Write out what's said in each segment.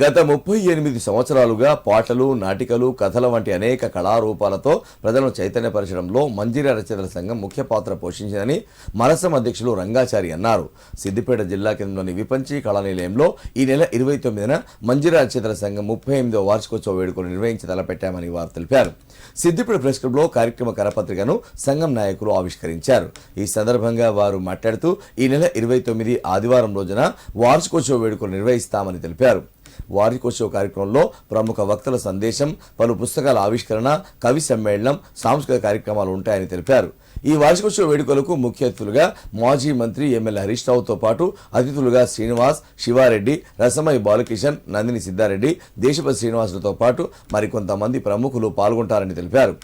గత ముప్పై ఎనిమిది సంవత్సరాలుగా పాటలు నాటికలు కథల వంటి అనేక కళారూపాలతో ప్రజలను చైతన్యపరచడంలో మంజిర రచనల సంఘం ముఖ్య పాత్ర పోషించిందని మరసం అధ్యక్షులు రంగాచారి అన్నారు. సిద్దిపేట జిల్లా కేంద్రంలోని విపంచి కళానిలయంలో ఈ నెల ఇరవై తొమ్మిదిన మంజిర రచనల సంఘం ముప్పై ఎనిమిదో వార్షికోత్సవ వేడుకలు నిర్వహించి తలపెట్టామని వారు తెలిపారు. సిద్దిపేట ప్రెస్ క్లబ్లో కార్యక్రమ కరపత్రికను సంఘం నాయకులు ఆవిష్కరించారు. ఈ సందర్భంగా వారు మాట్లాడుతూ ఈ నెల ఇరవై తొమ్మిది ఆదివారం రోజున వార్షికోత్సవ వేడుకలు నిర్వహిస్తామని తెలిపారు. వార్షికోత్సవ కార్యక్రమంలో ప్రముఖ వక్తల సందేశం పలు పుస్తకాల ఆవిష్కరణ కవి సమ్మేళనం సాంస్కృతిక కార్యక్రమాలు ఉంటాయని తెలిపారు. ఈ వార్షికోత్సవ వేడుకలకు ముఖ్య అతిథులుగా మాజీ మంత్రి ఎమ్మెల్యే హరీష్ రావుతో పాటు అతిథులుగా శ్రీనివాస్ శివారెడ్డి రసమై బాలకిషన్ నందిని సిద్ధారెడ్డి దేశపతి శ్రీనివాసులతో పాటు మరికొంతమంది ప్రముఖులు పాల్గొంటారని తెలిపారు.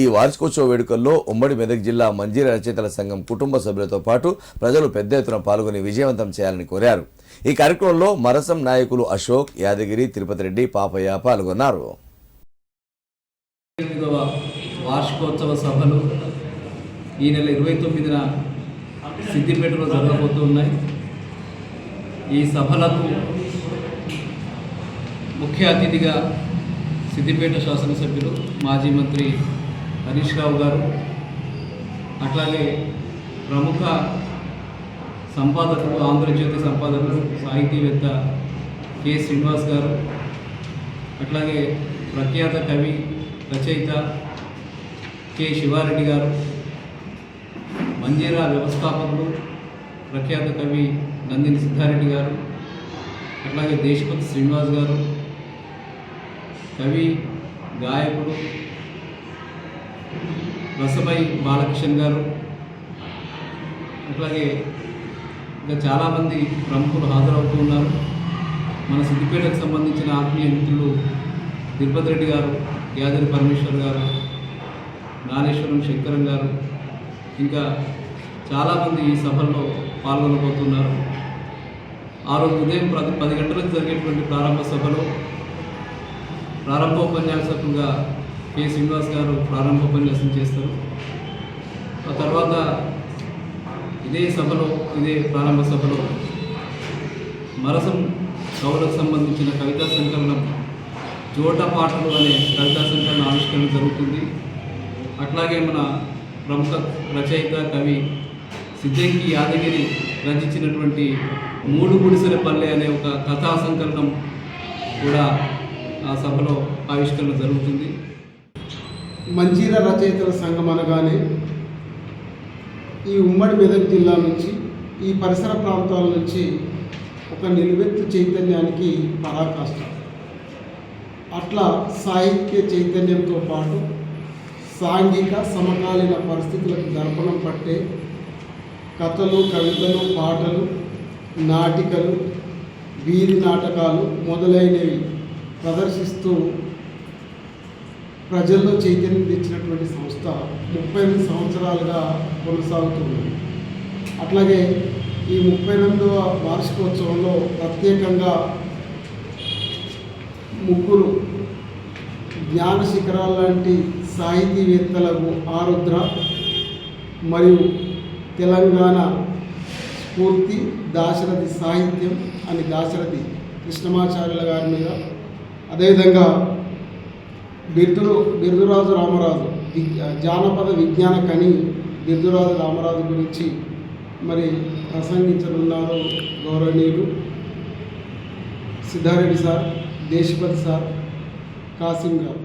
ఈ వార్షికోత్సవ వేడుకల్లో ఉమ్మడి మెదక్ జిల్లా మంజీర రచయితల సంఘం కుటుంబ సభ్యులతో పాటు ప్రజలు పెద్ద ఎత్తున పాల్గొని విజయవంతం చేయాలని కోరారు. ఈ కార్యక్రమంలో మరసం నాయకులు అశోక్ యాదగిరి తిరుపతి రెడ్డి పాపయ్య పాల్గొన్నారు. వార్షికోత్సవ సభలు ఈ నెల ఇరవై తొమ్మిదిన సిద్దిపేటలో జరగబోతూ ఉన్నాయి. ఈ సభలకు ముఖ్య అతిథిగా సిద్దిపేట శాసనసభ్యులు మాజీ మంత్రి హరీష్ రావు గారు అట్లాగే ప్రముఖ సంపాదకులు ఆంధ్రజ్యోతి సంపాదకులు సాహితీవేత్త కె. శ్రీనివాస్ గారు అట్లాగే ప్రఖ్యాత కవి రచయిత కె. శివారెడ్డి గారు మంజీరా వ్యవస్థాపకులు ప్రఖ్యాత కవి నందిని సిద్ధారెడ్డి గారు అట్లాగే దేశపతి శ్రీనివాస్ గారు కవి గాయకుడు రసమై బాలకిషన్ గారు అట్లాగే ఇంకా చాలామంది ప్రముఖులు హాజరవుతూ ఉన్నారు. మన సిద్దిపేటకు సంబంధించిన ఆత్మీయ మిత్రులు తిరుపతి రెడ్డి గారు యాదరి పరమేశ్వర్ గారు నానేశ్వరం శంకరం గారు ఇంకా చాలామంది ఈ సభల్లో పాల్గొనబోతున్నారు. ఆ రోజు ఉదయం ప్రతి పది గంటలకు జరిగేటువంటి ప్రారంభ సభలో ప్రారంభోపన్యాసకులుగా కె శ్రీనివాస్ గారు ప్రారంభ ఉపన్యాసం చేస్తారు. ఆ తర్వాత ఇదే సభలో ఇదే ప్రారంభ సభలో మరసం కవులకు సంబంధించిన కవితా సంకలనం జోట పాటలు అనే కవితా సంకలన ఆవిష్కరణ జరుగుతుంది. అట్లాగే మన ప్రముఖ రచయిత కవి సిద్ధంకి యాదగిరి రచించినటువంటి మూడు గుడిసెల పల్లె అనే ఒక కథా సంకలనం కూడా ఆ సభలో ఆవిష్కరణ జరుగుతుంది. మంజీర రచయితల సంఘం అనగానే ఈ ఉమ్మడి మెదక్ జిల్లా నుంచి ఈ పరిసర ప్రాంతాల నుంచి ఒక నిలువెత్తు చైతన్యానికి పరాకాష్ట. అట్లా సాహిత్య చైతన్యంతో పాటు సాంఘిక సమకాలీన పరిస్థితులకు దర్పణం పట్టే కథలు కవితలు పాటలు నాటికలు వీధి నాటకాలు మొదలైనవి ప్రదర్శిస్తూ ప్రజల్లో చైతన్యం తెచ్చినటువంటి సంస్థ ముప్పై ఎనిమిది సంవత్సరాలుగా కొనసాగుతుంది. అట్లాగే ఈ ముప్పై ఎనిమిదవ వార్షికోత్సవంలో ప్రత్యేకంగా ముగ్గురు జ్ఞాన శిఖరాల లాంటి సాహితీవేత్తలకు ఆరుద్ర మరియు తెలంగాణ స్ఫూర్తి దాశరథి సాహిత్యం అని దాశరథి కృష్ణమాచార్యుల గారి మీద. అదేవిధంగా బిర్దురు బిర్దురాజు రామరాజు జానపద విజ్ఞాన కని బిర్దురాజు రామరాజు గురించి మరి ప్రసంగించనున్నారు గౌరవనీయులు సిద్ధారెడ్డి సార్ దేశపతి సార్ కాసిం గారు.